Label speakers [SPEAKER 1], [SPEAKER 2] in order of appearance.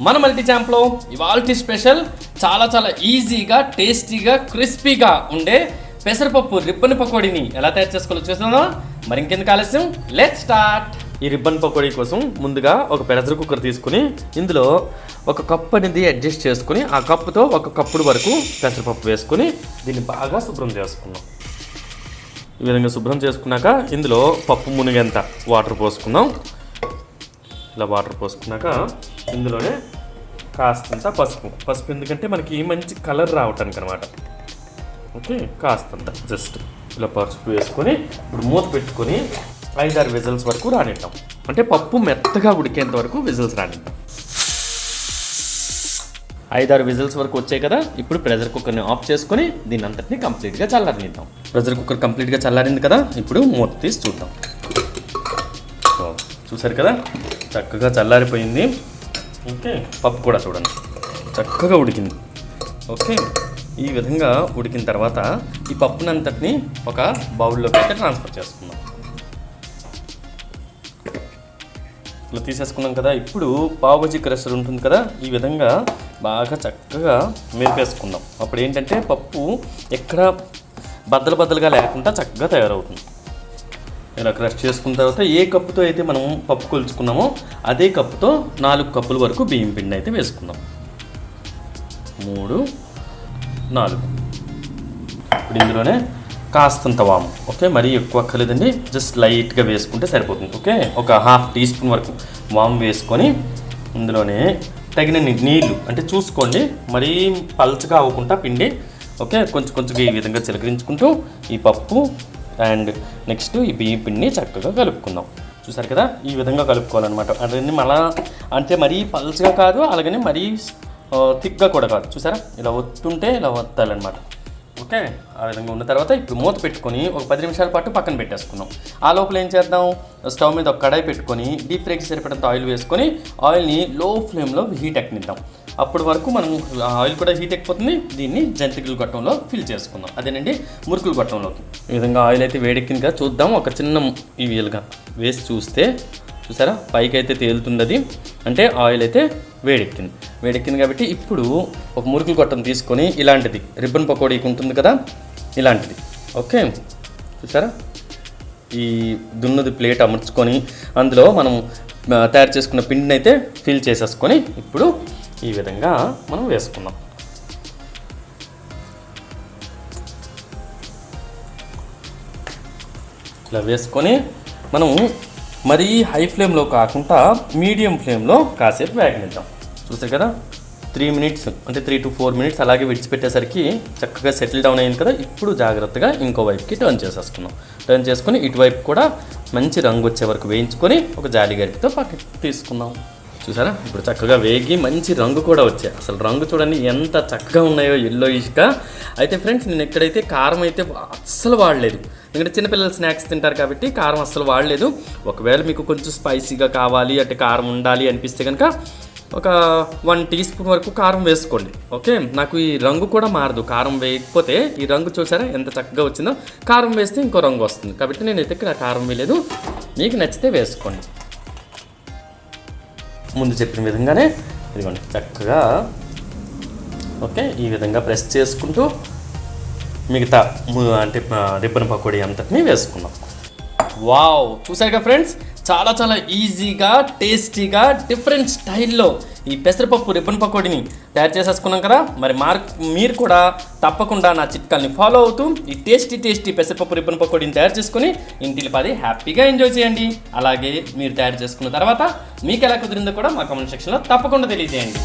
[SPEAKER 1] మన మల్టీ ఛాంప్లో ఇవాళ స్పెషల్ చాలా చాలా ఈజీగా టేస్టీగా క్రిస్పీగా ఉండే పెసరపప్పు రిబ్బన్ పకోడీని ఎలా తయారు చేసుకోవాలో చూస్తుందా మరి ఇంకెందుకు ఆలస్యం? లెట్ స్టార్ట్ ఈ రిబ్బన్ పకోడీ కోసం ముందుగా ఒక ప్రెషర్ కుక్కర్ తీసుకుని ఇందులో ఒక కప్పు అనేది అడ్జస్ట్ చేసుకుని ఆ కప్పుతో ఒక కప్పుడు వరకు పెసరపప్పు వేసుకుని దీన్ని బాగా శుభ్రం చేసుకున్నాం ఈ విధంగా శుభ్రం చేసుకున్నాక ఇందులో పప్పు మునిగేంత వాటర్ పోసుకుందాం. ఇలా వాటర్ పోసుకున్నాక ఇందులోనే కాస్తంత పసుపు. పసుపు ఎందుకంటే మనకి మంచి కలర్ రావటానికి అనమాట ఓకే కాస్తంత. జస్ట్ ఇలా పసుపు వేసుకొని ఇప్పుడు మూత పెట్టుకొని ఐదారు విజిల్స్ వరకు రానిద్దాం. అంటే పప్పు మెత్తగా ఉడికేంత వరకు విజిల్స్ రానిద్దాం. ఐదారు విజిల్స్ వరకు వచ్చాయి కదా ఇప్పుడు ప్రెషర్ కుక్కర్ని ఆఫ్ చేసుకొని దీని అంతటిని కంప్లీట్గా చల్లారనిద్దాం. ప్రెషర్ కుక్కర్ కంప్లీట్గా చల్లారింది కదా ఇప్పుడు మూత తీసి చూద్దాం. సో, చూసారు కదా? చక్కగా చల్లారిపోయింది. ఓకే. పప్పు కూడా చూడండి. చక్కగా ఉడికింది. ఓకే. ఈ విధంగా ఉడికిన తర్వాత ఈ పప్పునంతటిని ఒక బౌల్లోకి అయితే ట్రాన్స్ఫర్ చేసుకుందాం. ఇట్లా తీసేసుకున్నాం కదా ఇప్పుడు పావుబజీ క్రషర్ ఉంటుంది కదా ఈ విధంగా బాగా చక్కగా మెరిపేసుకుందాం. అప్పుడు ఏంటంటే పప్పు ఎక్కడ బద్దలు బద్దలుగా లేకుండా చక్కగా తయారవుతుంది. ఇలా క్రష్ చేసుకున్న తర్వాత ఏ కప్పుతో అయితే మనం పప్పు కొలుచుకున్నామో అదే కప్పుతో నాలుగు కప్పుల వరకు బియ్యం పిండి అయితే వేసుకుందాం. మూడు నాలుగు. ఇప్పుడు ఇందులోనే కాస్తంత వాము ఓకే? మరీ ఎక్కువ అక్కర్లేదండి. జస్ట్ లైట్గా వేసుకుంటే సరిపోతుంది ఓకే? ఒక హాఫ్ టీ స్పూన్ వరకు వాము వేసుకొని ఇందులోనే తగిన నీళ్ళు అంటే చూసుకోండి మరీ పల్చగా అవ్వకుండా పిండి ఓకే? కొంచెం కొంచెం ఈ విధంగా చిలకరించుకుంటూ ఈ పప్పు అండ్ నెక్స్ట్ ఈ బియ్యం పిండిని చక్కగా కలుపుకుందాం. చూసారు కదా? ఈ విధంగా కలుపుకోవాలన్నమాట. అదన్నీ మళ్ళా అంటే మరీ పల్చగా కాదు అలాగని మరీ థిక్గా కూడా కాదు. చూసారా? ఇలా ఒత్తుంటే ఇలా వత్తాలన్నమాట ఓకే? ఆ విధంగా ఉన్న తర్వాత ఇప్పుడు మూత పెట్టుకొని ఒక పది నిమిషాల పాటు పక్కన పెట్టేసుకున్నాం ఆ లోపల ఏం చేద్దాం? స్టవ్ మీద ఒక కడాయి పెట్టుకొని డీప్ ఫ్రైకి సరిపడంత ఆయిల్ వేసుకొని ఆయిల్ని లో ఫ్లేమ్లో హీట్ ఎక్కనిద్దాం. అప్పటి వరకు మనం ఆయిల్ కూడా హీట్ ఎక్కిపోతుంది. దీన్ని జంతికలు గొట్టంలో ఫిల్ చేసుకుందాం. అదేనండి మురుకులు గొట్టంలోకి. ఈ విధంగా ఆయిల్ అయితే వేడెక్కింది కదా చూద్దాం. ఒక చిన్న ఈ వీలుగా వేసి చూస్తే చూసారా? పైకి అయితే తేలుతుంది అది అంటే ఆయిల్ అయితే వేడెక్కింది. వేడెక్కింది కాబట్టి ఇప్పుడు ఒక మురుకులు గొట్టం తీసుకొని ఇలాంటిది రిబ్బన్ పకోడీకి ఉంటుంది కదా ఇలాంటిది. ఓకే? చూసారా? ఈ దున్నది ప్లేట్ అమర్చుకొని అందులో మనం తయారు చేసుకున్న పిండిని అయితే ఫిల్ చేసేసుకొని ఇప్పుడు ఈ విధంగా మనం వేసుకుందాం. ఇలా వేసుకొని మనం మరీ హై ఫ్లేమ్లో కాకుండా మీడియం ఫ్లేమ్లో కాసేపు వేగనిద్దాం. చూసారు కదా? త్రీ మినిట్స్ అంటే త్రీ టు ఫోర్ మినిట్స్ అలాగే విడిచిపెట్టేసరికి చక్కగా సెటిల్ డౌన్ అయింది కదా? ఇప్పుడు జాగ్రత్తగా ఇంకో వైపుకి టర్న్ చేసేసుకున్నాం టర్న్ చేసుకొని ఇటువైపు కూడా మంచి రంగు వచ్చే వరకు వేయించుకొని ఒక జాలి గరిపితో పక్కకి తీసుకున్నాం చూసారా? ఇప్పుడు చక్కగా వేగి మంచి రంగు కూడా వచ్చాయి. అసలు రంగు చూడండి ఎంత చక్కగా ఉన్నాయో ఎల్లో ఇష్గా అయితే ఫ్రెండ్స్ నేను ఎక్కడైతే కారం అయితే అస్సలు వాడలేదు. ఎందుకంటే చిన్నపిల్లలు స్నాక్స్ తింటారు కాబట్టి కారం అస్సలు వాడలేదు. ఒకవేళ మీకు కొంచెం స్పైసీగా కావాలి అంటే కారం ఉండాలి అనిపిస్తే కనుక ఒక వన్ టీ స్పూన్ వరకు కారం వేసుకోండి. ఓకే? నాకు ఈ రంగు కూడా మారదు. కారం వేయకపోతే ఈ రంగు చూసారా ఎంత చక్కగా వచ్చిందో? కారం వేస్తే ఇంకో రంగు వస్తుంది. కాబట్టి నేను ఇక్కడ కారం వేయలేదు. మీకు నచ్చితే వేసుకోండి. ముందు చెప్పిన విధంగానే ఇదిగోండి చక్కగా ఓకే ఈ విధంగా ప్రెస్ చేసుకుంటూ మిగతా అంటే రిబ్బన్ పకోడీ అంతటిని వేసుకున్నాం. వావ్ చూసారుగా ఫ్రెండ్స్ చాలా చాలా ఈజీగా టేస్టీగా డిఫరెంట్ స్టైల్లో ఈ పెసరపప్పు రిబ్బన్ పకోడీని తయారు చేసేసుకున్నాం కదా. మరి మార్ మీరు కూడా తప్పకుండా నా చిట్కాల్ని ఫాలో అవుతూ ఈ టేస్టీ టేస్టీ పెసరపప్పు రిబ్బన్ పకోడీని తయారు చేసుకుని ఇంటికి పది హ్యాపీగా ఎంజాయ్ చేయండి. అలాగే మీరు తయారు చేసుకున్న తర్వాత మీకు ఎలా కుదిరిందో కూడా మా కామెంట్ సెక్షన్లో తప్పకుండా తెలియజేయండి.